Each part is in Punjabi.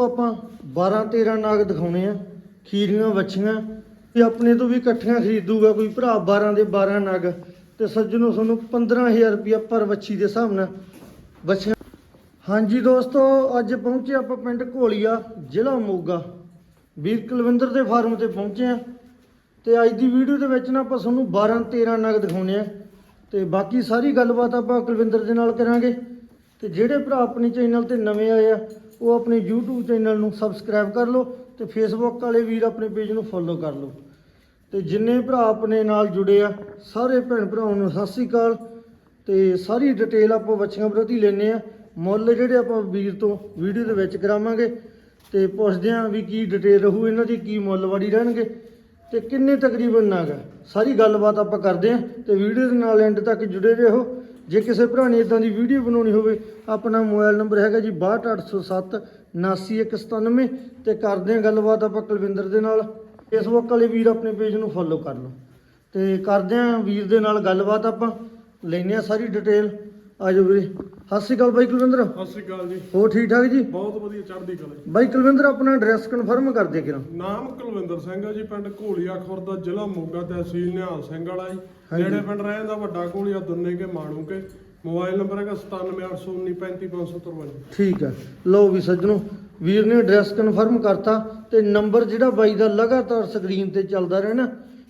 ਤੁਹਾਨੂੰ ਆਪਾਂ 12 13 ਨਾਗ ਦਿਖਾਉਣੇ ਆ, ਖੀਰੀਆਂ, ਵੱਛੀਆਂ, ਤੇ ਆਪਣੇ ਤੋਂ ਵੀ ਇਕੱਠੀਆਂ ਖਰੀਦੂਗਾ ਕੋਈ ਭਰਾ 12 ਦੇ 12 ਨਗ, ਤੇ ਸੱਜਣੋ ਤੁਹਾਨੂੰ 15000 ਰੁਪਇਆ ਪਰ ਵੱਛੀ ਦੇ ਹਿਸਾਬ ਨਾਲ ਵੱਛੀਆਂ। ਹਾਂਜੀ ਦੋਸਤੋ, ਅੱਜ ਪਹੁੰਚੇ ਆਪਾਂ ਪਿੰਡ ਘੋਲੀਆ, ਜ਼ਿਲ੍ਹਾ ਮੋਗਾ। ਵੀਰ ਕੁਲਵਿੰਦਰ ਦੇ ਫਾਰਮ ਤੇ ਪਹੁੰਚੇ ਆ, ਤੇ ਅੱਜ ਦੀ ਵੀਡੀਓ ਦੇ ਵਿੱਚ ਨਾ ਆਪਾਂ ਤੁਹਾਨੂੰ 12 13 ਨਗ ਦਿਖਾਉਣੇ ਆ, ਤੇ ਬਾਕੀ ਸਾਰੀ ਗੱਲਬਾਤ ਆਪਾਂ ਕੁਲਵਿੰਦਰ ਦੇ ਨਾਲ ਕਰਾਂਗੇ, ਤੇ ਜਿਹੜੇ ਭਰਾ ਆਪਣੇ ਚੈਨਲ ਤੇ ਨਵੇਂ ਆਏ ਆ ਉਹ ਆਪਣੇ YouTube ਚੈਨਲ ਨੂੰ ਸਬਸਕ੍ਰਾਈਬ ਕਰ ਲਓ ਤੇ Facebook ਵਾਲੇ ਵੀਰ ਆਪਣੇ ਪੇਜ ਨੂੰ ਫੋਲੋ ਕਰ ਲਓ। ਤੇ ਜਿੰਨੇ ਭਰਾ ਆਪਣੇ ਨਾਲ ਜੁੜੇ ਆ, ਸਾਰੇ ਭੈਣ ਭਰਾਵਾਂ ਨੂੰ ਸਤਿ ਸ੍ਰੀ ਅਕਾਲ। ਤੇ ਸਾਰੀ ਡਿਟੇਲ ਆਪਾਂ ਬੱਚਿਆਂ ਪ੍ਰਤੀ ਲੈਣੇ ਆ। ਮੁੱਲ ਜਿਹੜੇ ਆਪਾਂ ਵੀਰ ਤੋਂ ਵੀਡੀਓ ਦੇ ਵਿੱਚ ਕਰਾਵਾਂਗੇ ਤੇ ਪੁੱਛਦੇ ਆ ਵੀ ਕੀ ਡਿਟੇਲ ਰਹੂ, ਇਹਨਾਂ ਦੀ ਕੀ ਮੁੱਲ ਵਾੜੀ ਰਹਿਣਗੇ ਤੇ ਕਿੰਨੇ ਤਕਰੀਬਨ ਨਾਗਾ ਸਾਰੀ ਗੱਲਬਾਤ ਆਪਾਂ ਕਰਦੇ ਆ ਤੇ ਵੀਡੀਓ ਦੇ ਨਾਲ ਐਂਡ ਤੱਕ ਜੁੜੇ ਰਹੋ। ਜੇ ਕਿਸੇ ਭਰਾ ਨੇ ਇਦਾਂ ਦੀ ਵੀਡੀਓ ਬਣਾਉਣੀ ਹੋਵੇ, ਆਪਣਾ ਮੋਬਾਈਲ ਨੰਬਰ ਹੈਗਾ ਜੀ 62807 79197 ਤੇ ਕਰਦੇ ਹਾਂ ਗੱਲਬਾਤ ਆਪਾਂ ਕੁਲਵਿੰਦਰ ਦੇ ਨਾਲ। ਫੇਸਬੁੱਕ ਵਾਲੇ ਵੀਰ ਆਪਣੇ ਪੇਜ ਨੂੰ ਫੋਲੋ ਕਰ ਲਓ। ਤੇ ਕਰਦੇ ਹਾਂ ਵੀਰ ਦੇ ਨਾਲ ਗੱਲਬਾਤ ਆਪਾਂ। ਲੈਨੇ ਆ ਸਾਰੀ ਡਿਟੇਲ ਆਜੋ ਵੀਰੇ। ਸਤਿ ਸ਼੍ਰੀ ਅਕਾਲ ਬਾਈ ਕੁਲਵਿੰਦਰ। ਸਤਿ ਸ਼੍ਰੀ ਅਕਾਲ ਜੀ। ਹੋਰ ਠੀਕ ਠਾਕ ਜੀ? ਬਹੁਤ ਵਧੀਆ ਚੜ੍ਹਦੀ ਕਲਾ ਜੀ। ਬਾਈ ਕੁਲਵਿੰਦਰ ਆਪਣਾ ਐਡਰੈਸ ਕਨਫਰਮ ਕਰ ਦੇ ਕਿਰਾਂ? ਨਾਮ ਕੁਲਵਿੰਦਰ ਸਿੰਘ ਆ ਜੀ ਪਿੰਡ ਘੋਲੀਆ ਖੁਰਦਾ ਜ਼ਿਲ੍ਹਾ ਮੋਗਾ ਤਹਿਸੀਲ ਨਿਹਾਲ ਸਿੰਘ ਵਾਲਾ ਜੀ। ਜਿਹੜੇ ਪਿੰਡ ਰਹਿੰਦਾ ਵੱਡਾ ਘੋਲੀਆ ਦੁੰਨੇ ਕੇ ਮਾਣੂ ਕੇ। ਮੋਬਾਈਲ ਨੰਬਰ ਹੈਗਾ 9781935553 ਠੀਕ ਹੈ ਲਓ ਵੀ ਸੱਜਣੋ ਵੀਰ ਨੇ ਐਡਰੈਸ ਕਨਫਰਮ ਕਰਤਾ ਤੇ ਨੰਬਰ ਜਿਹੜਾ ਬਾਈ ਦਾ ਲਗਾਤਾਰ ਸਕਰੀਨ ਤੇ ਚੱਲਦਾ ਰਹਿਣਾ।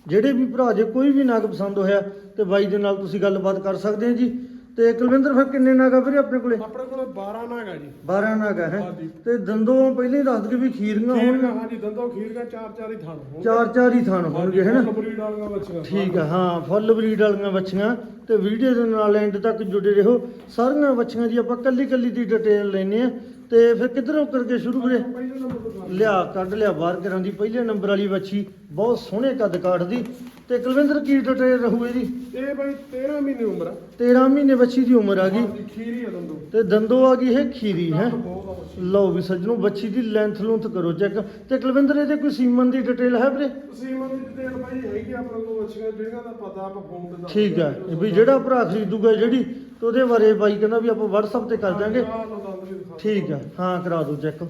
ਜਿਹੜੇ ਵੀ ਭਰਾ ਜੇ ਕੋਈ ਵੀ ਨਗ ਪਸੰਦ ਹੋਇਆ ਤੇ ਬਾਈ ਦੇ ਨਾਲ ਤੁਸੀਂ ਗੱਲਬਾਤ ਕਰ ਸਕਦੇ ਹੋ ਜੀ। ਤੇ ਕੁਲਵਿੰਦਰ ਫਿਰ ਕਿੰਨੇ ਨਗ ਆ ਵੀਰੇ ਆਪਣੇ ਕੋਲੇ? ਆਪਣੇ ਕੋਲ 12 ਨਾਗ ਆ ਜੀ। 12 ਨਗ ਹੈ? ਹਾਂਜੀ। ਤੇ ਦੰਦੋਂ ਪਹਿਲਾਂ ਹੀ ਦੱਸ ਦਗੇ ਵੀ ਖੀਰੀਆਂ ਖੀਰ ਹੋਣਗੀਆਂ। ਹਾਂਜੀ ਦੰਦੋ ਖੀਰ ਦਾ ਚਾਰ ਚਾਰ ਹੀ ਥਣ ਹੋਣਗੇ। ਚਾਰ ਚਾਰ ਹੀ ਥਣ ਹੋਣਗੇ ਹੈ ਨਾ ਫੁੱਲ ਬਰੀਡ ਵਾਲੀਆਂ ਬੱਚੀਆਂ। ਠੀਕ ਆ ਹਾਂ ਫੁੱਲ ਬਰੀਡ ਵਾਲੀਆਂ ਵੱਛੀਆਂ ਤੇ ਵੀਡੀਓ ਦੇ ਨਾਲ ਐਂਡ ਤੱਕ ਜੁੜੇ ਰਹੋ। ਸਾਰੀਆਂ ਵੱਛੀਆਂ ਦੀ ਆਪਾਂ ਕੱਲੀ ਕੱਲੀ ਦੀ ਡਿਟੇਲ ਲੈਨੇ ਆ ਤੇ ਫਿਰ ਕਿੱਧਰੋਂ ਕਰਕੇ ਸ਼ੁਰੂ ਵੀਰੇ? ਪਹਿਲੇ ਨੰਬਰ ਤੋਂ ਕਰ ਲਿਆ ਕੱਢ ਲਿਆ ਬਾਹਰ ਕਰਾਂ ਦੀ ਪਹਿਲੇ ਨੰਬਰ ਵਾਲੀ ਵੱਛੀ ਬਹੁਤ ਸੋਹਣੇ ਕੱਦ ਕਾਠਦੀ ਤੇ ਕੁਲਵਿੰਦਰ ਕੀ ਡਿਟੇਲ ਰਹੂ ਇਹਦੀ ਇਹ ਬਾਈ 13 ਮਹੀਨੇ ਉਮਰ ਆ। 13 ਮਹੀਨੇ ਵੱਛੀ ਦੀ ਉਮਰ ਆ ਗਈ। ਹਾਂਜੀ, ਖੀਰੀ ਆ ਦੰਦੋ। ਤੇ ਦੰਦੋ ਆ ਗਈ ਹੈ ਖੀਰੀ ਹੈ? ਬਹੁਤ ਆ ਬੱਚੀ। ਲਓ ਵੀ ਸੱਜਣੋ ਵੱਛੀ ਦੀ ਲੈਂਥ ਲੂੰਥ ਕਰੋ ਚੈੱਕ ਤੇ ਕੁਲਵਿੰਦਰ ਇਹਦੇ ਕੋਈ ਸੀਮਨ ਦੀ ਡਿਟੇਲ ਹੈ ਵੀਰੇ? ਤੁਸੀਂ ਮਨ ਦੀ ਡਿਟੇਲ ਬਾਈ ਹੈਗੀ ਆ ਆਪਣੇ ਕੋਲ ਬੱਚੀਆਂ ਜਿਹੜੀਆਂ ਦਾ ਪਤਾ ਆਪਾਂ ਫੋਨ ਤੇ ਦੱਸ ਠੀਕ ਹੈ ਵੀ ਜਿਹੜਾ ਭਰਾ ਖਰੀਦੂਗਾ ਜਿਹੜੀ ਤੇ ਉਹਦੇ ਬਾਰੇ ਬਾਈ ਕਹਿੰਦਾ ਵੀ ਆਪਾਂ WhatsApp ਤੇ ਕਰ ਦਾਂਗੇ ਦੰਦ ਵੀ ਦਿਖਾ ਠੀਕ ਹੈ ਹਾਂ ਕਰਾ ਦਿਓ ਚੈੱਕ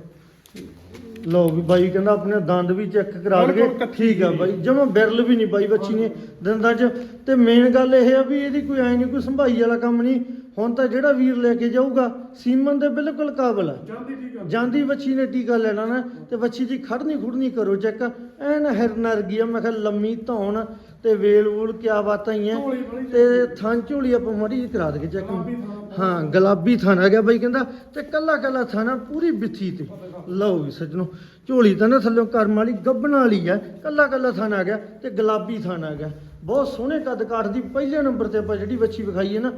ਲਓ ਵੀ ਬਾਈ ਕਹਿੰਦਾ ਆਪਣੇ ਦੰਦ ਵੀ ਚੈੱਕ ਕਰਾ ਲਗੇ ਬਿਲਕੁਲ ਕੱਚੀ ਠੀਕ ਆ। ਬਾਈ ਜਮਾ ਬਿਰਲ ਵੀ ਨਹੀਂ ਬਾਈ ਬੱਚੀ ਨੇ ਦੰਦਾਂ 'ਚ। ਤੇ ਮੇਨ ਗੱਲ ਇਹ ਆ ਵੀ ਇਹਦੀ ਕੋਈ ਐ ਨਹੀਂ ਕੋਈ ਸੰਭਾਈ ਵਾਲਾ ਕੰਮ ਨਹੀਂ। ਹੁਣ ਤਾਂ ਜਿਹੜਾ ਵੀਰ ਲੈ ਕੇ ਜਾਊਗਾ ਸੀਮਨ ਦੇ ਬਿਲਕੁਲ ਕਾਬਲ ਆ। ਜਾਂਦੀ ਠੀਕ ਆ। ਜਾਂਦੀ ਬੱਚੀ ਨੇ ਟੀਕਾ ਲੈਣਾ ਨਾ ਤੇ ਬੱਚੀ ਦੀ ਖੜਨੀ ਖੁੜਨੀ ਕਰੋ ਚੈੱਕ। ਐਨ ਹਿਰਨ ਵਰਗੀ ਆ ਮੈਂ ਕਿਹਾ ਲੰਮੀ ਧੌਣ ਤੇ ਵੇਲ ਵੂਲ ਕਿਆ ਬਾਤਾਂ ਹੀ ਐ। ਝੋਲੀ ਬੜੀ ਤੇ ਥਾਂ ਝੋਲੀ ਆਪਾਂ ਮੜੀ ਜਿਹੀ ਕਰਾ ਦਗੇ ਚੈੱਕ। ਗੁਲਾਬੀ। ਹਾਂ ਗੁਲਾਬੀ ਥਾਂ ਆ ਗਿਆ ਬਾਈ ਕਹਿੰਦਾ ਤੇ ਕੱਲਾ ਕੱਲਾ ਥਾਣਾ ਪੂਰੀ ਬਿੱਥੀ ਤੇ। ਲਓ ਵੀ ਸੱਜਣੋ, ਝੋਲੀ ਤਾਂ ਨਾ ਥੱਲੇ ਕਰਮ ਵਾਲੀ ਗੱਬਣ ਵਾਲੀ ਆ, ਕੱਲਾ ਕੱਲਾ ਥਾਂ ਆ ਗਿਆ ਤੇ ਗੁਲਾਬੀ ਥਾਂ ਆ ਗਿਆ। ਬਹੁਤ ਸੋਹਣੇ ਕੱਦ ਕਾਠ ਦੀ ਪਹਿਲੇ ਨੰਬਰ ਤੇ ਆਪਾਂ ਜਿਹੜੀ ਬੱਚੀ ਵਿਖਾਈ ਹੈ ਨਾ,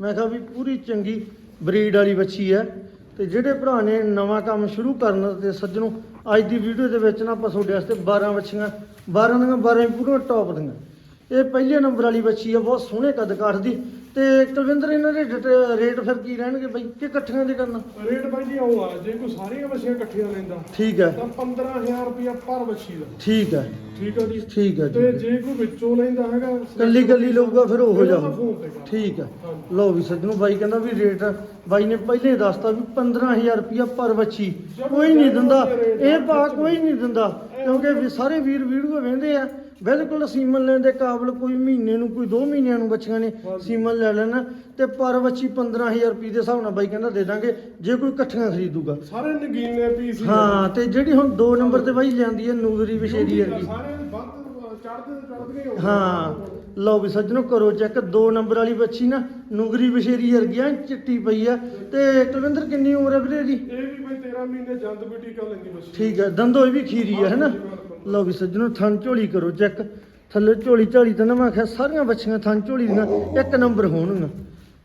ਮੈਂ ਕਿਹਾ ਵੀ ਪੂਰੀ ਚੰਗੀ ਬਰੀਡ ਵਾਲੀ ਬੱਚੀ ਹੈ ਤੇ ਜਿਹੜੇ ਭਰਾ ਨੇ ਨਵਾਂ ਕੰਮ ਸ਼ੁਰੂ ਕਰਨਾ ਤੇ ਸੱਜਣੋ, ਅੱਜ ਦੀ ਵੀਡੀਓ ਦੇ ਵਿੱਚ ਨਾ ਆਪਾਂ ਤੁਹਾਡੇ ਵਾਸਤੇ 12 ਬੱਚੀਆਂ 12 ਦੀਆਂ 12 ਪੂਰੀਆਂ ਟੌਪ ਦੀਆਂ। ਇਹ ਪਹਿਲੇ ਨੰਬਰ ਵਾਲੀ ਬੱਚੀ ਆ, ਬਹੁਤ ਸੋਹਣੇ ਕੱਦ ਕਾਠ ਦੀ। ਤੇ ਕੁਲਵਿੰਦਰ ਇਹਨਾਂ ਦੇ ਡਿਟੇ- ਰੇਟ ਫਿਰ ਕੀ ਰਹਿਣਗੇ ਬਾਈ? ਕਿ ਇਕੱਠੀਆਂ ਦੇ ਕਰਨਾ? ਰੇਟ ਬਾਈ ਜੀ ਉਹ ਆ ਜੇ ਕੋਈ ਸਾਰੀਆਂ ਬੱਚੀਆਂ ਇਕੱਠੀਆਂ ਲੈਂਦਾ ਠੀਕ ਹੈ। ਤਾਂ 15000 ਰੁਪਇਆ ਪਰ ਬੱਚੀ ਦਾ। ਠੀਕ ਹੈ। ਠੀਕ ਆ ਜੀ? ਠੀਕ ਹੈ ਤੇ ਜੀ ਜੇ ਕੋਈ ਵਿੱਚੋਂ ਲੈਂਦਾ ਹੈਗਾ ਕੱਲੀ ਕੱਲੀ ਲਊਗਾ ਫਿਰ ਉਹੋ ਜਿਹਾ ਉਹਦਾ ਹੋਊ। ਫੋਨ ਤੇ ਕਰ। ਠੀਕ ਹੈ। ਹਾਂਜੀ। ਲਓ ਵੀ ਸੱਜਣੋ ਬਾਈ ਕਹਿੰਦਾ ਵੀ ਰੇਟ ਬਾਈ ਨੇ ਪਹਿਲੇ ਹੀ ਦੱਸਤਾ ਵੀ 15000 ਰੁਪਇਆ ਪਰ ਬੱਚੀ ਕੋਈ ਨਹੀਂ ਦਿੰਦਾ। ਇਹ ਭਾ ਕੋਈ ਨਹੀਂ ਦਿੰਦਾ ਕਿਉਂਕਿ ਵੀ ਸਾਰੇ ਵੀਰ ਵੀਡੀਓ ਵੇਂਦੇ ਆ। ਬਿਲਕੁਲ ਸੀਮਨ ਲੈਣ ਦੇ ਕਾਬਲ ਕੋਈ ਮਹੀਨੇ ਨੂੰ ਕੋਈ 2 ਮਹੀਨਿਆਂ ਨੂੰ ਬੱਚੀਆਂ ਨੇ ਸੀਮਨ ਲੈ ਲੈਣਾ ਤੇ ਪਰ ਬੱਚੀ 15000 ਰੁਪਏ ਦੇ ਹਿਸਾਬ ਨਾਲ ਬਾਈ ਕਹਿੰਦਾ ਦੇ ਦਾਂਗੇ ਜੇ ਕੋਈ ਇਕੱਠੀਆਂ ਖਰੀਦੂਗਾ। ਸਾਰੇ ਨਗੀਨੇ ਪੀਸ ਹੀ ਹਾਂ ਤੇ ਜਿਹੜੀ ਹੁਣ 2 ਨੰਬਰ ਤੇ ਬਾਈ ਲਿਆਂਦੀ ਹੈ ਨੂਗਰੀ ਵਿਸ਼ੇਰੀ ਵਰਗੀ ਸਾਰੇ ਵੱਧ ਚੜਦੇ ਚੜਦੇ ਹੀ। ਹਾਂ ਲਓ ਵੀ ਸੱਜਣੋ ਕਰੋ ਚੈੱਕ 2 ਨੰਬਰ ਵਾਲੀ ਬੱਚੀ ਨਾ ਨੂਗਰੀ ਵਰਗੀ ਆ ਚਿੱਟੀ ਪਈ ਆ। ਤੇ ਕੁਲਵਿੰਦਰ ਕਿੰਨੀ ਉਮਰ ਹੈ ਵੀਰੇ ਦੀ ਇਹ ਵੀ ਬਈ 13 ਮਹੀਨੇ ਜੰਦ ਵੀ ਟੀਕਾ ਲੈਂਦੀ ਬੱਚੀ। ਠੀਕ ਹੈ ਦੰਦੋ ਇਹ ਵੀ ਖੀਰੀ ਹੈ ਹੈਨਾ ਲਓ ਵੀ ਸੱਜਣੋ ਥਣ ਝੋਲੀ ਕਰੋ ਚੈੱਕ। ਥੱਲੇ ਝੋਲੀ ਝਾਲੀ ਤਾਂ ਨਾ ਮੈਂ ਆਖਿਆ ਸਾਰੀਆਂ ਬੱਚੀਆਂ ਥਣ ਝੋਲੀ ਦੀਆਂ ਇੱਕ ਨੰਬਰ ਹੋਣਗੀਆਂ।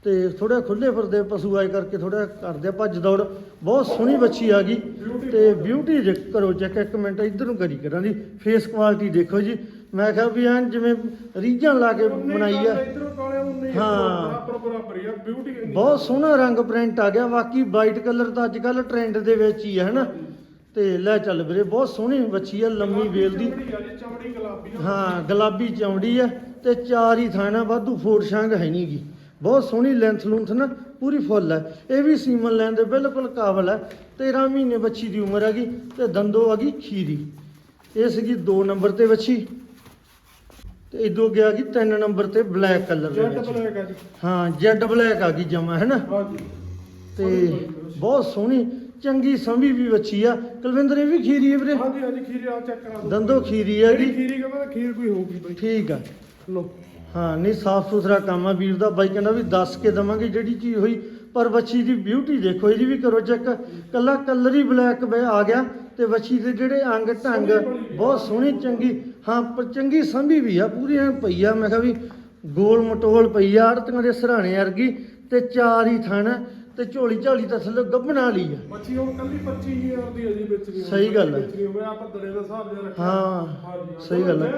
ਤੇ ਥੋੜਾ ਖੁੱਲੇ ਫਿਰਦੇ ਪਸ਼ੂ ਆਏ ਕਰਕੇ ਥੋੜਾ ਕਰਦੇ ਭੱਜ ਦੌੜ ਬਹੁਤ ਸੋਹਣੀ ਬੱਚੀ ਆ ਗਈ। ਤੇ ਬਿਊਟੀ ਕਰੋ ਚੈੱਕ ਇੱਕ ਮਿੰਟ ਇੱਧਰ ਨੂੰ ਕਰੀ ਕਰਾਂ ਦੀ ਫੇਸ ਕੁਆਲਿਟੀ ਦੇਖੋ ਜੀ। ਮੈਂ ਕਿਹਾ ਵੀ ਐਨ ਜਿਵੇਂ ਰੀਝਾਂ ਲਾ ਕੇ ਬਣਾਈ ਆ। ਹਾਂ। ਬਹੁਤ ਸੋਹਣਾ ਰੰਗ ਪ੍ਰਿੰਟ ਆ ਗਿਆ। ਬਾਕੀ ਵਾਈਟ ਕਲਰ ਤਾਂ ਅੱਜ ਕੱਲ ਟ੍ਰੈਂਡ ਦੇ ਵਿੱਚ ਹੀ ਹੈ ਹਨਾ? ਤੇ ਲੈ ਚੱਲ ਵੀਰੇ ਬਹੁਤ ਸੋਹਣੀ ਬੱਚੀ ਆ ਲੰਮੀ ਵੇਲ ਦੀ। ਗੁਲਾਬੀ ਆ। ਹਾਂ ਗੁਲਾਬੀ ਚੌਂਡੀ ਆ ਤੇ ਚਾਰ ਹੀ ਥਾਣਾ ਵਾਧੂ ਫੋੜ ਛਾਂਗ ਹੈ ਨਹੀਂਗੀ ਬਹੁਤ ਸੋਹਣੀ ਲੈਂਥ ਲੂੰਥ ਨਾ ਪੂਰੀ ਫੁੱਲ ਹੈ ਇਹ ਵੀ ਸੀਮਨ ਲੈਣ ਦੇ ਬਿਲਕੁਲ ਕਾਬਲ ਹੈ 13 ਮਹੀਨੇ ਬੱਚੀ ਦੀ ਉਮਰ ਹੈਗੀ ਤੇ ਦੰਦੋ ਹੈਗੀ ਖੀਰੀ ਇਹ ਸੀਗੀ 2 ਨੰਬਰ ਤੇ ਬੱਚੀ ਤੇ ਇਦੋਂ ਗਿਆ ਗਈ 3 ਨੰਬਰ ਤੇ ਬਲੈਕ ਕਲਰ ਦੇ ਜੈਟ ਵਿੱਚ ਬਲੈਕ ਆ ਜੀ। ਹਾਂ ਜੈਡ ਬਲੈਕ ਆ ਗਈ ਜਮਾ ਹੈ ਨਾ? ਹਾਂਜੀ। ਤੇ ਬਹੁਤ ਸੋਹਣੀ ਚੰਗੀ ਸੰਭੀ ਵੀ ਬੱਚੀ ਆ। ਕੁਲਵਿੰਦਰ ਇਹ ਵੀ ਖੀਰੀ ਹੈ ਵੀਰੇ? ਹਾਂਜੀ ਹਾਂਜੀ ਖੀਰ ਆ ਚੈੱਕ ਕਰਾ ਦਿਓ। ਦੰਦੋ ਖੀਰੀ ਜਿਹੜੀ ਜੀ ਖੀਰੀ ਕਹਿੰਦਾ ਖੀਰ ਕੋਈ ਹੋਊਗੀ ਬਈ। ਠੀਕ ਆ। ਲੋ ਹਾਂ ਨਹੀਂ ਸਾਫ਼ ਸੁਥਰਾ ਕੰਮ ਆ ਵੀਰ ਦਾ। ਬਾਈ ਕਹਿੰਦਾ ਵੀ ਦੱਸ ਕੇ ਦਵਾਂਗੇ ਜਿਹੜੀ ਚੀਜ਼ ਹੋਈ ਪਰ ਬੱਚੀ ਦੀ ਬਿਊਟੀ ਦੇਖੋ ਇਹਦੀ ਵੀ ਕਰੋ ਚੈੱਕ। ਕੱਲਾ ਕਲਰ ਹੀ ਬਲੈਕ ਬੇ ਆ ਗਿਆ ਤੇ ਬੱਚੀ ਦੇ ਜਿਹੜੇ ਅੰਗ ਢੰਗ ਬਹੁਤ ਸੋਹਣੀ ਚੰਗੀ। ਹਾਂ ਪਰ ਚੰਗੀ ਸੰਭੀ ਵੀ ਆ ਪੂਰੀ ਐ ਪਈ ਆ। ਮੈਂ ਕਿਹਾ ਵੀ ਗੋਲ ਮਟੋਲ ਪਈ ਆ ਦੇ ਸਰਾਣੇ ਵਰਗੀ ਤੇ ਚਾਰ ਹੀ ਥਣ। ਤੇ ਝੋਲੀ ਝਾਲੀ ਤਾਂ ਥੱਲੇ ਗੱਭਣਾ ਲਈ ਆ। ਮੱਛੀ ਹੁਣ ਕੱਲੀ 25000 ਦੀ ਹੈ ਜੀ ਵੇਚਣੀ ਸਹੀ ਗੱਲ ਹੈ। ਵੇਚਣੀ ਹੋਵੇ ਆਪਾਂ ਦਰੇ ਦਾ ਹਿਸਾਬ ਜਿਹਾ ਰੱਖਿਆ। ਹਾਂ ਸਹੀ ਗੱਲ ਹੈ।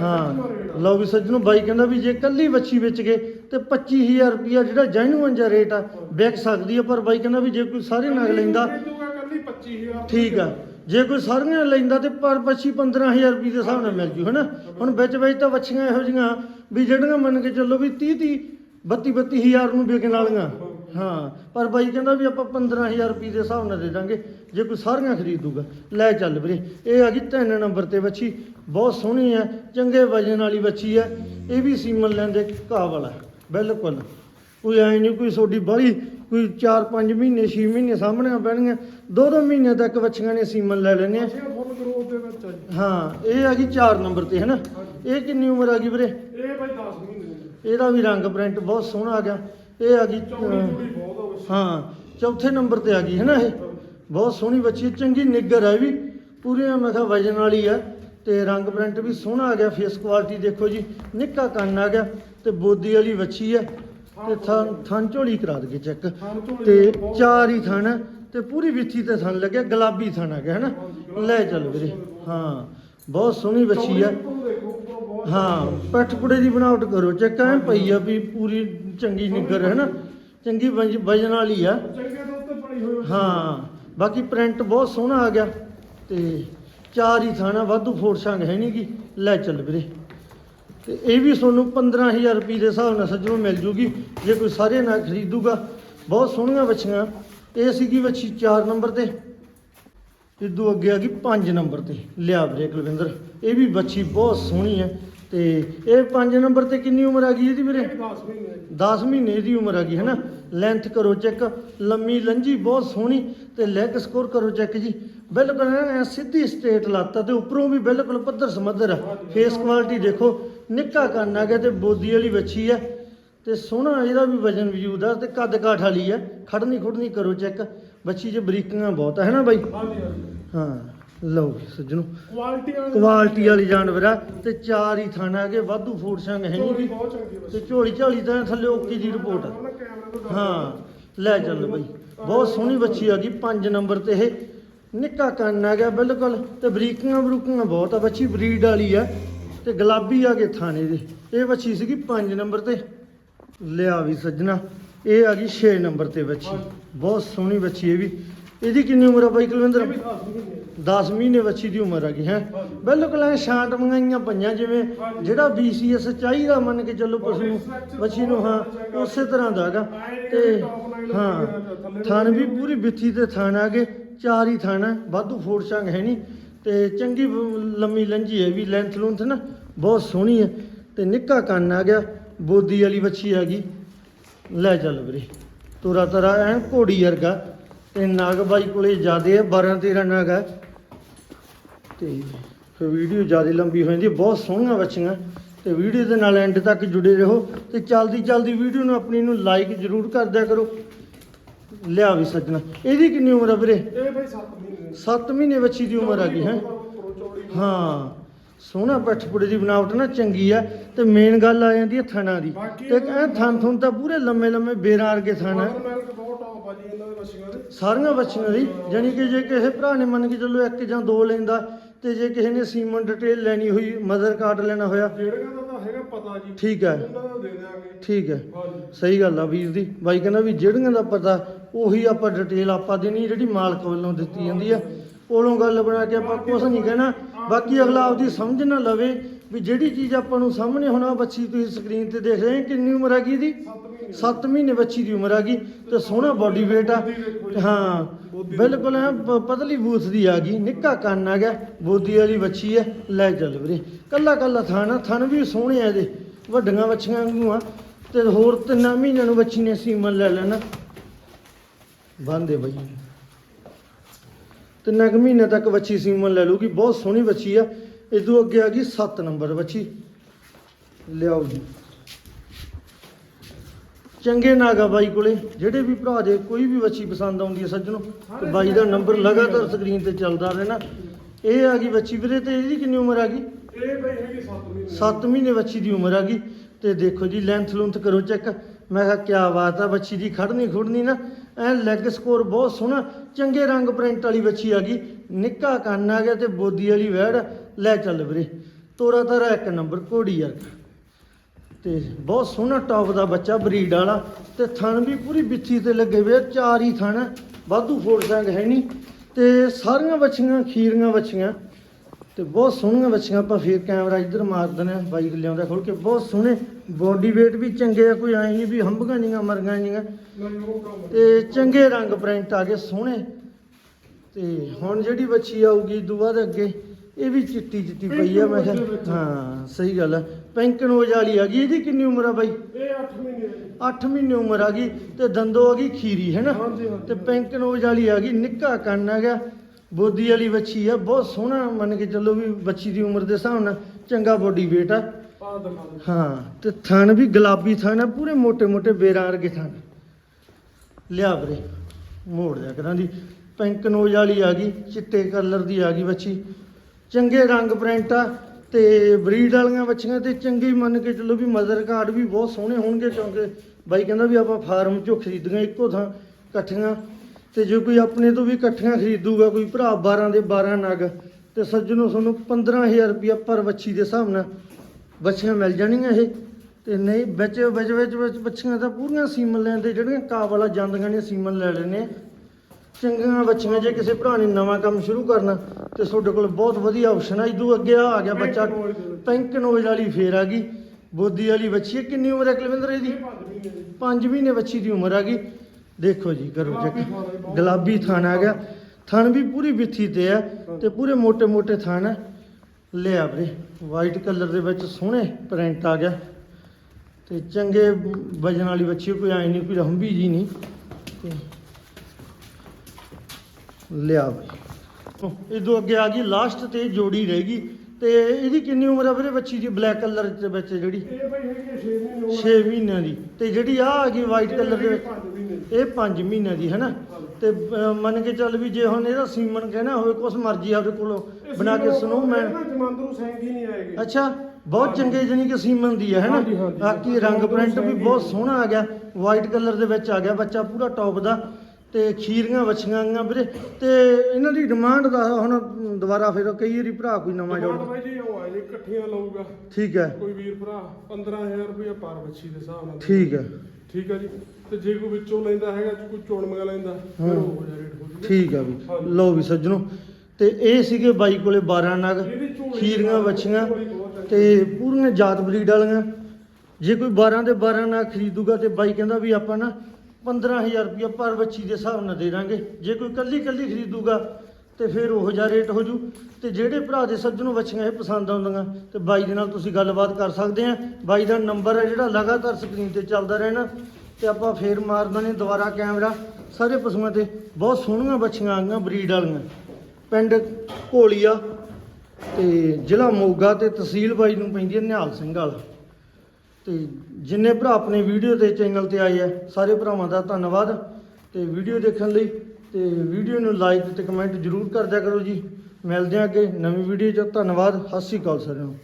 ਹੈ ਲਓ ਵੀ ਸੱਜਣੋ ਬਾਈ ਕਹਿੰਦਾ ਵੀ ਜੇ ਕੱਲੀ ਬੱਚੀ ਵੇਚ ਗਏ ਤੇ 25000 ਰੁਪਿਆ ਜਿਹੜਾ ਜੈਨੂਅਨ ਜਿਹਾ ਰੇਟ ਆ ਵਿਕ ਸਕਦੀ ਆ। ਪਰ ਬਾਈ ਕਹਿੰਦਾ ਵੀ ਜੇ ਕੋਈ ਸਾਰੇ ਨਗ ਲੈਂਦਾ ਖਰੀਦੂਗਾ ਕੱਲੀ 25000 ਠੀਕ ਆ। ਜੇ ਕੋਈ ਸਾਰੀਆਂ ਲੈਂਦਾ ਤੇ ਪਰ ਬੱਚੀ 15000 ਰੁਪਏ ਦੇ ਹਿਸਾਬ ਨਾਲ ਮਿਲ ਜੂ ਹਨਾ? ਹੁਣ ਵਿੱਚ ਵਿੱਚ ਤਾਂ ਬੱਚੀਆਂ ਇਹੋ ਜਿਹੀਆਂ ਵੀ ਜਿਹੜੀਆਂ ਮੰਨ ਕੇ ਚੱਲੋ ਵੀ 30 30 32 32000 ਨੂੰ ਵਿਕਣ ਵਾਲੀਆਂ। ਹਾਂ ਪਰ ਬਾਈ ਕਹਿੰਦਾ ਵੀ ਆਪਾਂ 15000 ਰੁਪਏ ਦੇ ਹਿਸਾਬ ਨਾਲ ਦੇ ਦਾਂਗੇ ਜੇ ਕੋਈ ਸਾਰੀਆਂ ਖਰੀਦੂਗਾ। ਲੈ ਚੱਲ ਵੀਰੇ ਇਹ ਆ ਗਈ ਤਿੰਨ ਨੰਬਰ ਤੇ ਬੱਚੀ ਬਹੁਤ ਸੋਹਣੀ ਹੈ ਚੰਗੇ ਵਜਨ ਵਾਲੀ ਬੱਚੀ ਹੈ ਇਹ ਵੀ ਸੀਮਨ ਲੈਂਦੇ ਘਾਹ ਵਾਲਾ ਬਿਲਕੁਲ। ਕੋਈ ਐ ਨਹੀਂ ਕੋਈ ਸੋਡੀ ਬਾਹਲੀ ਕੋਈ 4-5 ਮਹੀਨੇ 6 ਮਹੀਨੇ ਸਾਹਮਣੇ ਪੈਣਗੀਆਂ ਦੋ ਦੋ ਮਹੀਨੇ ਤੱਕ ਬੱਚੀਆਂ ਨੇ ਸੀਮਨ ਲੈ ਲੈਣੇ ਹਾਂ ਇਹ ਆ ਗਈ 4 ਨੰਬਰ ਤੇ ਹੈਨਾ? ਇਹ ਕਿੰਨੀ ਉਮਰ ਆ ਗਈ ਵੀਰੇ? ਇਹ ਬਾਈ 10 ਮਹੀਨੇ ਇਹਦਾ ਵੀ ਰੰਗ ਪ੍ਰਿੰਟ ਬਹੁਤ ਸੋਹਣਾ ਆ ਗਿਆ। ਇਹ ਆ ਗਈ ਚੌੜੀ ਅਹ, ਚੂੜੀ ਬਹੁਤ ਆ ਬੱਚੀ। ਹਾਂ ਚੌਥੇ ਨੰਬਰ ਤੇ ਆ ਗਈ ਹੈ ਨਾ ਇਹ? ਬਹੁਤ ਸੋਹਣੀ ਬੱਚੀ ਹੈ, ਚੰਗੀ ਨਿੱਗਰ ਹੈ ਵੀ। ਪੂਰੀ ਮੈਂ ਕਿਹਾ ਵਜਨ ਵਾਲੀ ਆ ਤੇ ਰੰਗ ਪ੍ਰਿੰਟ ਵੀ ਸੋਹਣਾ ਆ ਗਿਆ ਫੇਸ ਕੁਆਲਿਟੀ ਦੇਖੋ ਜੀ ਨਿੱਕਾ ਕੰਨ ਆ ਗਿਆ ਤੇ ਬੋਦੀ ਵਾਲੀ ਬੱਚੀ ਹੈ ਤੇ ਥਾਂ ਥਾਂ ਝੋਲੀ ਕਰਾ ਦਗੇ ਚੈੱਕ ਥਣ ਝੋਲੀ ਤੇ ਬਹੁਤ- ਚਾਰ ਹੀ ਥਣ ਹੈ ਤੇ ਪੂਰੀ ਵਿੱਥੀ ਤੇ ਥਣ ਲੱਗਿਆ ਗੁਲਾਬੀ ਥਣ ਆ ਗਿਆ ਹੈ ਨਾ? ਲੈ ਚੱਲ ਵੀਰੇ ਹਾਂ ਬਹੁਤ ਸੋਹਣੀ ਬੱਚੀ ਆ। ਚੌੜੀ ਉੱਪਰੋਂ ਦੇਖੋ ਉੱਪਰੋਂ ਬਹੁਤ ਹਾਂ ਪੱਠ ਪੁੜੇ ਦੀ ਬਣਾਵਟ ਕਰੋ ਚੈੱਕ ਐ ਪਈ ਆ ਵੀ ਪੂਰੀ ਚੰਗੀ ਨਿੱਗਰ ਹੈ ਨਾ। ਚੰਗੀ ਵਜ- ਵਜਨ ਵਾਲੀ ਆ। ਚੰਗੇ ਹੋਈ। ਹਾਂ ਬਾਕੀ ਪ੍ਰਿੰਟ ਬਹੁਤ ਸੋਹਣਾ ਆ ਗਿਆ। ਤੇ ਚਾਰ ਹੀ ਥਾਣਾ ਵਾਧੂ ਫੋੜ ਸੰਗ ਹੈ ਨਹੀਂ ਗੀ। ਲੈ ਚੱਲ ਵੀਰੇ। ਤੇ ਇਹ ਵੀ ਤੁਹਾਨੂੰ 15000 ਰੁਪਏ ਦੇ ਹਿਸਾਬ ਨਾਲ ਸੱਜਣੋਂ ਮਿਲ ਜੂਗੀ। ਜੇ ਕੋਈ ਸਾਰੇ ਨਾ ਖਰੀਦੂਗਾ ਬਹੁਤ ਸੋਹਣੀਆਂ ਬੱਚੀਆਂ ਇਹ ਸੀਗੀ ਬੱਚੀ 4 ਨੰਬਰ ਤੇ। ਇਦੋਂ ਅੱਗੇ ਆ ਗਈ 5 ਨੰਬਰ ਤੇ। ਲਿਆ ਵੀਰੇ ਕੁਲਵਿੰਦਰ। ਇਹ ਵੀ ਬੱਚੀ ਬਹੁਤ ਸੋਹਣੀ ਹੈ ਤੇ ਇਹ 5 ਨੰਬਰ ਤੇ ਕਿੰਨੀ ਉਮਰ ਆ ਗਈ ਇਹਦੀ ਵੀਰੇ? ਇਹ 10 ਮਹੀਨੇ 10 ਮਹੀਨੇ ਦੀ ਉਮਰ ਆ ਗਈ ਹੈ ਨਾ? ਲੈਂਥ ਕਰੋ ਚੈੱਕ ਲੰਮੀ ਲੰਜੀ ਬਹੁਤ ਸੋਹਣੀ ਤੇ ਲੈਗ ਸਕੋਰ ਕਰੋ ਚੈੱਕ ਜੀ। ਬਿਲਕੁਲ ਐਂ ਸਿੱਧੀ ਸਟੇਟ ਲੱਤ ਤੇ ਉੱਪਰੋਂ ਵੀ ਬਿਲਕੁਲ ਪੱਧਰ ਸਮੱਧਰ ਫੇਸ ਕੁਆਲਿਟੀ ਦੇਖੋ ਨਿੱਕਾ ਕੰਨ ਆ ਗਿਆ ਤੇ ਬੋਦੀ ਵਾਲੀ ਬੱਚੀ ਆ। ਤੇ ਸੋਹਣਾ ਇਹਦਾ ਵੀ ਵਜਨ ਵਜੂਦ ਆ ਤੇ ਕੱਦ ਕਾਠ ਵਾਲੀ ਆ। ਖੜਨੀ ਖੁੜਨੀ ਕਰੋ ਚੈੱਕ ਬੱਚੀ 'ਚ ਬਰੀਕੀਆਂ ਬਹੁਤ ਆ ਹੈ ਨਾ ਬਾਈ? ਹਾਂ। ਲਓ ਜੀ ਸੱਜਣੋ। ਕੁਆਲਿਟੀ ਵਾਲੀ ਕੁਆਲਿਟੀ ਵਾਲੀ ਜਾਨਵਰ ਆ ਤੇ ਚਾਰ ਹੀ ਥਾਣਾ ਕੇ ਵਾਧੂ ਫੂਡ ਸੰਗ ਹੈ ਝੋਲੀ ਗੀ। ਬਹੁਤ ਚੰਗੀ ਤੇ ਝੋਲੀ ਝਾਲੀ ਤਾਂ ਥੱਲੇ ਓਕੀ ਦੀ ਰਿਪੋਰਟ ਆ। ਹਾਂ ਲੈ ਚੱਲ ਬਈ। ਬਹੁਤ ਸੋਹਣੀ ਬੱਚੀ ਆ ਗਈ 5 ਨੰਬਰ ਤੇ ਇਹ। ਨਿੱਕਾ ਕੰਨ ਆ ਗਿਆ ਬਿਲਕੁਲ ਤੇ ਬਰੀਕੀਆਂ ਬਰੂਕੀਆਂ ਬਹੁਤ ਆ। ਬੱਚੀ ਬਰੀਡ ਵਾਲੀ ਆ ਤੇ ਗੁਲਾਬੀ ਆ ਗਏ ਥਾਣੇ ਦੇ। ਇਹ ਬੱਚੀ ਸੀਗੀ 5 ਨੰਬਰ ਤੇ। ਲਿਆ ਵੀ ਸੱਜਣਾ ਇਹ ਆ ਗਈ 6 ਨੰਬਰ ਤੇ ਬੱਚੀ ਬਹੁਤ ਸੋਹਣੀ ਬੱਚੀ ਇਹ ਵੀ। ਇਹਦੀ ਕਿੰਨੀ ਉਮਰ ਆ ਬਾਈ ਕੁਲਵਿੰਦਰ? 10 ਮਹੀਨੇ 10 ਮਹੀਨੇ ਬੱਚੀ ਦੀ ਉਮਰ ਆ ਗਈ ਹੈ ਬਿਲਕੁਲ ਐ ਸ਼ਾਂਟ ਮੰਗਾਈਆਂ ਪਈਆਂ ਜਿਵੇਂ ਜਿਹੜਾ BCS ਚਾਹੀਦਾ ਮੰਨ ਕੇ ਚੱਲੋ ਪਸ਼ੂ ਨੂੰ ਬੱਚੀ ਨੂੰ ਹਾਂ ਉਸੇ ਤਰ੍ਹਾਂ ਦਾ ਹੈਗਾ। ਤੇ ਹਾਂ ਥਣ ਵੀ ਪੂਰੀ ਬਿੱਥੀ ਤੇ ਥਣ ਆ ਗਏ ਚਾਰ ਹੀ ਥਣ ਵਾਧੂ ਫੋੜ ਸੰਗ ਹੈ ਨਹੀਂ। ਤੇ ਚੰਗੀ ਲੰਮੀ ਲੰਜੀ ਹੈ ਵੀ ਲੈਂਥ ਲੂੰਥ ਨਾ ਬਹੁਤ ਸੋਹਣੀ ਹੈ। ਤੇ ਨਿੱਕਾ ਕੰਨ ਆ ਗਿਆ ਬੋਦੀ ਵਾਲੀ ਬੱਚੀ ਆ ਗਈ ਲੈ ਚੱਲ ਵੀਰੇ ਤੁਰਾ ਤਰਾ ਐ ਘੋੜੀ ਵਰਗਾ। ਤੇ ਨਾਗ ਬਾਈ ਕੋਲੇ ਜਿਆਦੇ ਆ 12 13 ਨਾਗ ਹੈ। ਤੇ ਫਿਰ ਵੀਡੀਓ ਜ਼ਿਆਦਾ ਲੰਬੀ ਹੋ ਜਾਂਦੀ ਹੈ। ਬਹੁਤ ਸੋਹਣੀਆਂ ਬੱਚੀਆਂ। ਤੇ ਵੀਡੀਓ ਦੇ ਨਾਲ ਐਂਡ ਤੱਕ ਜੁੜੇ ਰਹੋ ਤੇ ਚਲਦੀ ਚਲਦੀ ਵੀਡੀਓ ਨੂੰ ਆਪਣੀ ਨੂੰ ਲਾਈਕ ਜ਼ਰੂਰ ਕਰ ਦਿਆ ਕਰੋ। ਲਿਆ ਵੀ ਸੱਜਣਾ। ਇਹਦੀ ਕਿੰਨੀ ਉਮਰ ਆ ਵੀਰੇ? ਇਹ ਬਈ 7 ਮਹੀਨੇ 7 ਮਹੀਨੇ ਬੱਚੀ ਦੀ ਉਮਰ ਆ ਗਈ ਹੈ? ਹਾਂ ਸੋਹਣਾ ਪੱਠਪੁੜੇ ਦੀ ਬਣਾਵਟ ਨਾ ਚੰਗੀ ਆ ਤੇ ਮੇਨ ਗੱਲ ਆ ਜਾਂਦੀ ਹੈ ਥਣਾ ਦੀ। ਤੇ ਇਹ ਥਣ ਥੁਣ ਤਾਂ ਪੂਰੇ ਲੰਮੇ ਲੰਮੇ ਬੇਰਾਂ ਵਰਗੇ ਥਣ ਆ। ਮਦਰ ਮਿਲਕ ਬਹੁਤ ਟੌਪ ਆ ਜੀ ਇਹਨਾਂ ਦੇ ਬੱਚੀਆਂ ਦੇ। ਸਾਰੀਆਂ ਬੱਚੀਆਂ ਦੀ ਜਾਣੀ ਕਿ ਜੇ ਕਿਸੇ ਭਰਾ ਨੇ ਮੰਨ ਕੇ ਚੱਲੋ ਇੱਕ ਜਾਂ ਦੋ ਲੈਂਦਾ ਤੇ ਜੇ ਕਿਸੇ ਨੇ ਸੀਮਨ ਡਿਟੇਲ ਲੈਣੀ ਹੋਈ ਮਦਰ ਕਾਰਡ ਲੈਣਾ ਹੋਇਆ। ਜਿਹੜਿਆਂ ਦਾ ਤਾਂ ਹੈਗਾ ਪਤਾ ਜੀ। ਠੀਕ ਹੈ। ਉਹਨਾਂ ਦਾ ਦੇ ਦਿਆਂਗੇ। ਠੀਕ ਹੈ। ਹਾਂਜੀ। ਸਹੀ ਗੱਲ ਆ ਵੀਰ ਦੀ। ਬਾਈ ਕਹਿੰਦਾ ਵੀ ਜਿਹੜੀਆਂ ਦਾ ਪਤਾ ਉਹੀ ਆਪਾਂ ਡਿਟੇਲ ਆਪਾਂ ਦੇਣੀ ਜਿਹੜੀ ਮਾਲਕ ਵੱਲੋਂ ਦਿੱਤੀ ਜਾਂਦੀ ਆ। ਕੋਲੋਂ ਗੱਲ ਬਣਾ ਕੇ ਆਪਾਂ ਕੁਝ ਨਹੀਂ ਕਹਿਣਾ। ਬਾਕੀ ਅਗਲਾ ਆਪਦੀ ਸਮਝ ਨਾ ਲਵੇ ਵੀ ਜਿਹੜੀ ਚੀਜ਼ ਆਪਾਂ ਨੂੰ ਸਾਹਮਣੇ ਹੋਣਾ ਬੱਚੀ ਤੁਸੀਂ ਸਕਰੀਨ ਤੇ ਦੇਖ ਰਹੇ ਹੋ ਕਿੰਨੀ ਉਮਰ ਹੈਗੀ ਇਹਦੀ? 7 ਮਹੀਨੇ 7 ਬੱਚੀ ਦੀ ਉਮਰ ਹੈਗੀ ਤੇ ਸੋਹਣਾ ਬਾਡੀ weight ਆ। ਹਾਂ, ਬਿਲਕੁਲ ਐਂ ਪਤਲੀ ਬੂਥ ਦੀ ਆ ਗਈ, ਨਿੱਕਾ ਕੰਨ ਆ ਗਿਆ, ਬੋਦੀ ਵਾਲੀ ਬੱਚੀ ਹੈ ਲੈ ਚੱਲ ਵੀਰੇ, ਕੱਲਾ ਕੱਲਾ ਥਣ ਆ, ਥਣ ਵੀ ਸੋਹਣੇ ਆ ਇਹਦੇ, ਵੱਡੀਆਂ ਬੱਚੀਆਂ ਵਾਂਗੂ ਆ। ਤੇ ਹੋਰ ਤਿੰਨਾਂ ਮਹੀਨਿਆਂ ਨੂੰ ਬੱਚੀ ਨੇ ਸੀਮਨ ਲੈ ਲੈਣਾ। ਬੰਦੇ ਬਈ। ਤਿੰਨਾਂ ਕੁ ਮਹੀਨੇ ਤੱਕ ਬੱਚੀ ਸੀਮਨ ਲੈ ਲੂਗੀ ਬਹੁਤ ਸੋਹਣੀ ਬੱਚੀ ਆ। ਇਦੋਂ ਅੱਗੇ ਆ ਗਈ 7 ਨੰਬਰ ਬੱਚੀ। ਲਿਆਓ ਜੀ। ਚੰਗੇ ਨਾਗਾ ਬਾਈ ਕੋਲੇ ਜਿਹੜੇ ਵੀ ਭਰਾ ਦੇ ਕੋਈ ਵੀ ਬੱਚੀ ਪਸੰਦ ਆਉਂਦੀ ਹੈ ਸੱਜਣੋ ਤੇ ਬਾਈ ਦਾ ਨੰਬਰ ਲਗਾਤਾਰ ਸਕਰੀਨ ਤੇ ਚੱਲਦਾ ਰਹਿਣਾ। ਇਹ ਆ ਗਈ ਬੱਚੀ ਵੀਰੇ ਤੇ ਇਹਦੀ ਕਿੰਨੀ ਉਮਰ ਆ ਗਈ? ਇਹ ਬਈ ਹੈਗੀ 7 ਮਹੀਨੇ 7 ਮਹੀਨੇ ਬੱਚੀ ਦੀ ਉਮਰ ਆ ਗਈ। ਤੇ ਦੇਖੋ ਜੀ ਲੈਂਥ ਲੂੰਥ ਕਰੋ ਚੈੱਕ ਮੈਂ ਕਿਹਾ ਕਿਆ ਬਾਤ ਆ ਬੱਚੀ ਦੀ ਖੜਨੀ ਖੁੜਨੀ ਨਾ। ਐ ਲੈਗ ਸਕੋਰ ਬਹੁਤ ਸੋਹਣਾ। ਚੰਗੇ ਰੰਗ ਪ੍ਰਿੰਟ ਵਾਲੀ ਬੱਚੀ ਆ ਗਈ। ਨਿੱਕਾ ਕੰਨ ਆ ਗਿਆ ਤੇ ਬੋਦੀ ਵਾਲੀ ਵੈੜ। ਲੈ ਚੱਲ ਵੀਰੇ ਤੋਰਾ ਤਾਰਾ ਇੱਕ ਨੰਬਰ ਘੋੜੀ ਯਾਰ ਤੇ ਬਹੁਤ ਸੋਹਣਾ ਟੌਪ ਦਾ ਬੱਚਾ ਬਰੀਡ ਵਾਲਾ ਤੇ ਥਣ ਵੀ ਪੂਰੀ ਬਿੱਥੀ ਤੇ ਲੱਗੇ ਹੋਏ ਆ, ਚਾਰ ਹੀ ਥਣ ਆ, ਵਾਧੂ ਫੋੜ ਸੰਗ ਹੈ ਨਹੀਂ ਤੇ ਸਾਰੀਆਂ ਬੱਚੀਆਂ ਖੀਰੀਆਂ ਬੱਚੀਆਂ ਤੇ ਬਹੁਤ ਸੋਹਣੀਆਂ ਬੱਚੀਆਂ ਆਪਾਂ ਫੇਰ ਕੈਮਰਾ ਇੱਧਰ ਮਾਰ ਦਿੰਦੇ ਆ ਬਾਈਕ ਲਿਆਉਂਦਾ ਖੋਲ ਕੇ ਬਹੁਤ ਸੋਹਣੇ ਬੋਡੀ weight ਵੀ ਚੰਗੇ ਆ ਕੋਈ ਐਂ ਨਹੀਂ ਵੀ ਹੰਬਗਾਂ ਜੀਆਂ ਮਰਗਾਂ ਜੀਆਂ ਨਹੀਂ ਤੇ ਚੰਗੇ ਰੰਗ ਪ੍ਰਿੰਟ ਆ ਗਏ ਸੋਹਣੇ। ਤੇ ਹੁਣ ਜਿਹੜੀ ਬੱਚੀ ਆਊਗੀ ਦੂਆ ਦੇ ਅੱਗੇ ਇਹ ਵੀ ਚਿੱਟੀ ਚਿੱਟੀ ਪਈ ਆ ਮੈਂ ਕਿਹਾ ਹਾਂ ਸਹੀ ਗੱਲ ਆ। ਪੈਂਕਣ ਵਾਲੀ ਆ ਗਈ ਇਹਦੀ ਕਿੰਨੀ ਉਮਰ ਆ ਬਾਈ? ਇਹ 8 ਮਹੀਨੇ ਉਮਰ ਆ ਗਈ ਤੇ ਦੰਦੋ ਆ ਗਈ ਖੀਰੀ ਹੈ ਨਾ? ਤੇ ਪੈਂਕਣ ਵਾਲੀ ਆ ਗਈ ਨਿੱਕਾ ਕੰਨ ਆ ਬੋਦੀ ਵਾਲੀ ਬੱਚੀ ਆ ਬਹੁਤ ਸੋਹਣਾ ਮੰਨ ਕੇ ਚੱਲੋ ਵੀ ਬੱਚੀ ਦੀ ਉਮਰ ਦੇ ਹਿਸਾਬ ਨਾਲ ਚੰਗਾ ਬੋਡੀ weight ਆ। ਹਾਂ ਤੇ ਥਣ ਵੀ ਗੁਲਾਬੀ ਥਣ ਆ ਪੂਰੇ ਮੋਟੇ ਮੋਟੇ ਬੇਰਾਂ ਵਰਗੇ ਥਣ। ਲਿਆ ਵੀਰੇ ਮੋੜ ਦਿਆ ਕਰਾਂ ਦੀ ਪੈਂਕਨੋਜ ਵਾਲੀ ਆ ਗਈ ਚਿੱਟੇ ਕਲਰ ਦੀ ਆ ਗਈ ਬੱਚੀ ਚੰਗੇ ਰੰਗ ਪ੍ਰਿੰਟ ਆ ਤੇ ਬਰੀਡ ਵਾਲੀਆਂ ਬੱਚੀਆਂ ਤੇ ਚੰਗੀ ਮੰਨ ਕੇ ਚੱਲੋ ਵੀ ਮਦਰ ਕਾਰਡ ਵੀ ਬਹੁਤ ਸੋਹਣੇ ਹੋਣਗੇ ਕਿਉਂਕਿ ਬਾਈ ਕਹਿੰਦਾ ਵੀ ਆਪਾਂ ਫਾਰਮ ਚੋਂ ਖਰੀਦੀਆਂ ਇੱਕੋ ਥਾਂ ਇਕੱਠੀਆਂ ਤੇ ਜੇ ਕੋਈ ਆਪਣੇ ਤੋਂ ਵੀ ਇਕੱਠੀਆਂ ਖਰੀਦੂਗਾ ਕੋਈ ਭਰਾ 12 ਦੇ 12 ਨਗ, ਤੇ ਸੱਜਣੋ ਤੁਹਾਨੂੰ 15000 ਰੁਪਇਆ ਪਰ ਬੱਚੀ ਦੇ ਹਿਸਾਬ ਨਾਲ ਬੱਚੀਆਂ ਮਿਲ ਜਾਣੀਆਂ ਇਹ। ਤੇ ਨਹੀਂ, ਵਿੱਚ ਵਿੱਚ ਵਿੱਚ ਬੱਚੀਆਂ ਤਾਂ ਪੂਰੀਆਂ ਸੀਮਨ ਲੈਂਦੇ ਜਿਹੜੀਆਂ ਕਾਬਲਾ ਜਾਂਦੀਆਂ ਨੇ ਸੀਮਨ ਲੈ ਲੈਣੇ ਚੰਗੀਆਂ ਬੱਚੀਆਂ ਜੇ ਕਿਸੇ ਭਰਾ ਨੇ ਨਵਾਂ ਕੰਮ ਸ਼ੁਰੂ ਕਰਨਾ ਤੇ ਤੁਹਾਡੇ ਕੋਲ ਬਹੁਤ ਵਧੀਆ ਆਪਸ਼ਨ ਆ। ਇਦੋਂ ਅੱਗੇ ਆਹ ਆ ਗਿਆ ਬੱਚਾ। ਪਿੰਕ ਨੋਜ਼ ਵਾਲੀ ਫੇਰ ਆ ਗਈ। ਬੋਦੀ ਵਾਲੀ ਬੱਚੀ ਹੈ ਕਿੰਨੀ ਉਮਰ ਹੈ ਕੁਲਵਿੰਦਰ ਦੀ। 5 ਮਹੀਨੇ ਬੱਚੀ ਦੀ ਉਮਰ ਆ ਗਈ। ਦੇਖੋ ਜੀ ਕਰੋ ਚੈੱਕ ਗੁਲਾਬੀ ਥਣ ਆ ਗਿਆ। ਥਣ ਵੀ ਪੂਰੀ ਵਿੱਥੀ ਤੇ ਆ ਤੇ ਪੂਰੇ ਮੋਟੇ ਮੋਟੇ ਥਣ ਆ ਲਿਆ ਵੀਰੇ ਵਾਈਟ ਕਲਰ ਦੇ ਵਿੱਚ ਸੋਹਣੇ ਪ੍ਰਿੰਟ ਆ ਗਿਆ। ਤੇ ਚੰਗੇ ਵਜਨ ਵਾਲੀ ਬੱਚੀ ਕੋਈ ਆਈ ਨਹੀਂ ਕੋਈ ਲੰਬੀ ਜੀ ਨਹੀਂ। ਲਿਆ ਬਈ। ਇਦੋਂ ਅੱਗੇ ਆ ਗਈ ਲਾਸਟ ਤੇ ਜੋੜੀ ਰਹਿ ਗਈ। ਤੇ ਇਹਦੀ ਕਿੰਨੀ ਉਮਰ ਆ ਵੀਰੇ ਬੱਚੀ ਦੀ? ਬਲੈਕ ਕਲਰ ਦੇ ਵਿੱਚ ਜਿਹੜੀ? ਇਹ ਬਈ ਹੈਗੀ 6 ਮਹੀਨੇ ਉਮਰ। 6 ਮਹੀਨਿਆਂ ਦੀ। ਤੇ ਜਿਹੜੀ ਆ ਆ ਗਈ ਵਾਈਟ ਕਲਰ ਦੇ ਵਿੱਚ 5 ਮਹੀਨੇ ਦੀ। ਇਹ 5 ਮਹੀਨਿਆਂ ਦੀ ਹੈ ਨਾ ਤੇ ਮੰਨ ਕੇ ਚੱਲ ਵੀ ਜੇ ਹੁਣ ਇਹਦਾ ਸੀਮਨ ਕਹਿਣਾ ਹੋਵੇ ਕੁਛ ਮਰਜ਼ੀ ਆਪਦੇ ਕੋਲੋਂ ਬਣਾ ਕੇ ਸਨੋਮੈਨ ਜਮਾਂਦਰੂ ਸੈਂਗ ਹੀ ਨਹੀਂ ਆਏਗੀ। ਅੱਛਾ ਬਹੁਤ ਚੰਗੇ ਜਣੀ ਕਿ ਸੀਮਨ ਦੀ ਹੈ ਹੈ ਹਾਂਜੀ, ਨਾ ਹਾਂਜੀ। ਬਾਕੀ ਰੰਗ ਪ੍ਰਿੰਟ ਵੀ ਬਹੁਤ ਸੋਹਣਾ ਆ ਗਿਆ। ਵਾਈਟ ਕਲਰ ਦੇ ਵਿੱਚ ਆ ਗਿਆ ਬੱਚਾ ਪੂਰਾ ਟੌਪ ਦਾ। ਤੇ ਖੀਰੀਆਂ ਵੱਛੀਆਂ ਆਈਆਂ ਵੀਰੇ। ਤੇ ਇਹਨਾਂ ਦੀ ਡਿਮਾਂਡ ਦਾ ਹੁਣ ਦੁਬਾਰਾ ਫਿਰ ਕਈ ਵਾਰੀ ਭਰਾ ਕੋਈ ਨਵਾਂ ਡਿਮਾਂਡ ਜੋੜ ਬਾਈ ਜੀ ਉਹ ਆ ਜੀ ਇਕੱਠੀਆਂ ਲਊਗਾ। ਠੀਕ ਹੈ। ਕੋਈ ਵੀਰ ਭਰਾ 15000 ਰੁਪਇਆ ਪਰ ਬੱਚੀ ਦੇ ਹਿਸਾਬ ਨਾਲ। ਠੀਕ ਹੈ। ਠੀਕ ਹੈ ਜੀ। ਤੇ ਜੇ ਕੋਈ ਵਿੱਚੋਂ ਲੈਂਦਾ ਹੈਗਾ ਕੋਈ ਚੋਣ ਮੰਗਾ ਲੈਂਦਾ ਫਿਰ ਹਾਂ। ਉਹ ਹੋ ਜਾ ਰੇਟ ਹੋ ਜੂਗਾ। ਠੀਕ ਆ ਵੀ। ਲਓ ਵੀ ਸੱਜਣੋ। ਤੇ ਇਹ ਸੀਗੇ ਬਾਈ ਕੋਲੇ 12 ਨਗ ਖੀਰੀਆਂ ਵੱਛੀਆਂ। ਤੇ ਪੂਰੀਆਂ ਜਾਤ ਬਰੀਡ ਵਾਲੀਆਂ। ਜੇ ਕੋਈ 12 ਦੇ 12 ਨਗ ਖਰੀਦੂਗਾ ਤੇ ਬਾਈ ਕਹਿੰਦਾ ਵੀ ਆਪਾਂ ਨਾ 15000 ਰੁਪਇਆ ਪਰ ਬੱਚੀ ਦੇ ਹਿਸਾਬ ਨਾਲ ਦੇ ਦਾਂਗੇ। ਜੇ ਕੋਈ ਕੱਲੀ ਕੱਲੀ ਖਰੀਦੂਗਾ, ਤੇ ਫਿਰ ਉਹ ਜਿਹਾ ਰੇਟ ਹੋ ਜੂ ਤੇ ਜਿਹੜੇ ਭਰਾ ਦੇ ਸੱਜਣੋਂ ਬੱਚੀਆਂ ਇਹ ਪਸੰਦ ਆਉਂਦੀਆਂ, ਤੇ ਬਾਈ ਦੇ ਨਾਲ ਤੁਸੀਂ ਗੱਲਬਾਤ ਕਰ ਸਕਦੇ ਆ। ਬਾਈ ਦਾ ਨੰਬਰ ਹੈ ਜਿਹੜਾ ਲਗਾਤਾਰ ਸਕਰੀਨ ਤੇ ਚੱਲਦਾ ਰਹਿਣਾ। ਤੇ ਆਪਾਂ ਫੇਰ ਮਾਰ ਦਨੇ ਦੁਬਾਰਾ ਕੈਮਰਾ। ਸਾਰੇ ਪਸ਼ੂਆਂ ਤੇ ਬਹੁਤ ਸੋਹਣੀਆਂ ਬੱਚੀਆਂ ਆ ਗਈਆਂ ਬਰੀਡ ਵਾਲੀਆਂ। ਪਿੰਡ ਘੋਲੀਆ ਤੇ ਜ਼ਿਲ੍ਹਾ ਮੋਗਾ ਤੇ ਤਹਿਸੀਲ ਬਾਈ ਨੂੰ ਪੈਂਦੀ ਹੈ ਨਿਹਾਲ ਸਿੰਘ ਵਾਲਾ। ਤੇ ਜਿੰਨੇ ਭਰਾ ਆਪਣੇ ਵੀਡੀਓ ਤੇ ਚੈਨਲ ਤੇ ਆਏ ਆ, ਸਾਰੇ ਭਰਾਵਾਂ ਦਾ ਧੰਨਵਾਦ। ਤੇ ਵੀਡੀਓ ਦੇਖਣ ਲਈ ਤੇ ਵੀਡੀਓ ਨੂੰ ਲਾਈਕ ਤੇ ਕਮੈਂਟ ਜਰੂਰ ਕਰ ਦਿਆ ਕਰੋ ਜੀ। ਮਿਲਦੇ ਹਾਂ ਅੱਗੇ ਨਵੀਂ ਵੀਡੀਓ 'ਚ। ਧੰਨਵਾਦ। ਸਤਿ ਸ਼੍ਰੀ ਅਕਾਲ ਸਾਰਿਆਂ ਨੂੰ।